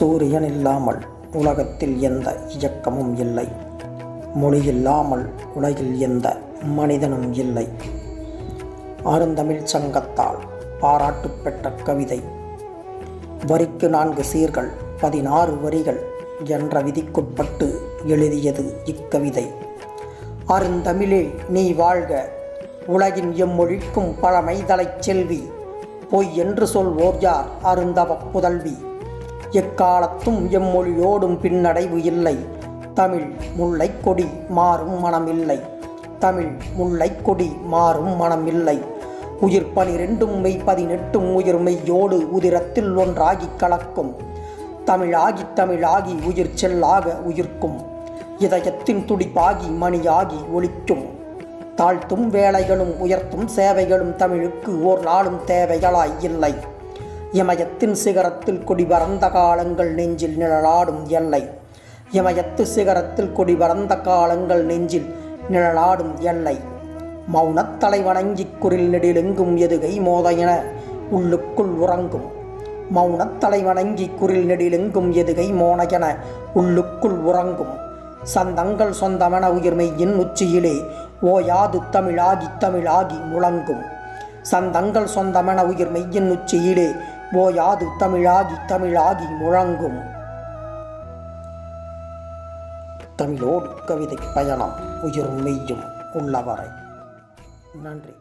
இல்லாமல் உலகத்தில் எந்த இயக்கமும் இல்லை. மொழி இல்லாமல் உலகில் எந்த மனிதனும் இல்லை. அருந்தமிழ் சங்கத்தால் பாராட்டு பெற்ற கவிதை. வரிக்கு நான்கு சீர்கள் பதினாறு வரிகள் என்ற விதிக்குட்பட்டு எழுதியது இக்கவிதை. அருந்தமிழே நீ வாழ்க. உலகின் எம்மொழிக்கும் பழமைதலைச் செல்வி. பொய் என்று சொல்வோர் யார்? அருந்தவப் புதல்வி. எக்காலத்தும் எம்மொழியோடும் பின்னடைவு இல்லை. தமிழ் முல்லை கொடி மாறும் மனமில்லை. தமிழ் முல்லை கொடி மாறும் மனமில்லை. உயிர் பனிரெண்டும் மெய் பதினெட்டும் உயிர் மெய்யோடு உதிரத்தில் ஒன்றாகிக் கலக்கும். தமிழாகி தமிழாகி உயிர் செல்லாக உயிர்க்கும். இதயத்தின் துடிப்பாகி மணியாகி ஒழிக்கும் தாழ்த்தும் வேலைகளும் உயர்த்தும் சேவைகளும் தமிழுக்கு ஓர் நாளும் தேவைகளாய் இல்லை. இமயத்தின் சிகரத்தில் கொடி பறந்த காலங்கள் நெஞ்சில் நிழலாடும் எல்லை. இமயத்து சிகரத்தில் கொடி பறந்த காலங்கள் நெஞ்சில் நிழலாடும் எல்லை. மௌனத்தலை வணங்கி குரில் நெடிலெங்கும் எதுகை மோத என உள்ளுக்குள் உறங்கும். மௌனத்தலை வணங்கி குரில் நெடிலெங்கும் எதுகை மோன என உள்ளுக்குள் உறங்கும். சந்தங்கள் சொந்தமென உயிர்மையின் உச்சியிலே ஓயாது தமிழாகி தமிழாகி முழங்கும். சந்தங்கள் சொந்தமென உயிர் மெய்யின் உச்சியிலே ஓயாது தமிழாகி தமிழாகி முழங்கும். தமிழோடு கவிதை பயணம் உயிரும் மெய்யும் உள்ளவரை. நன்றி.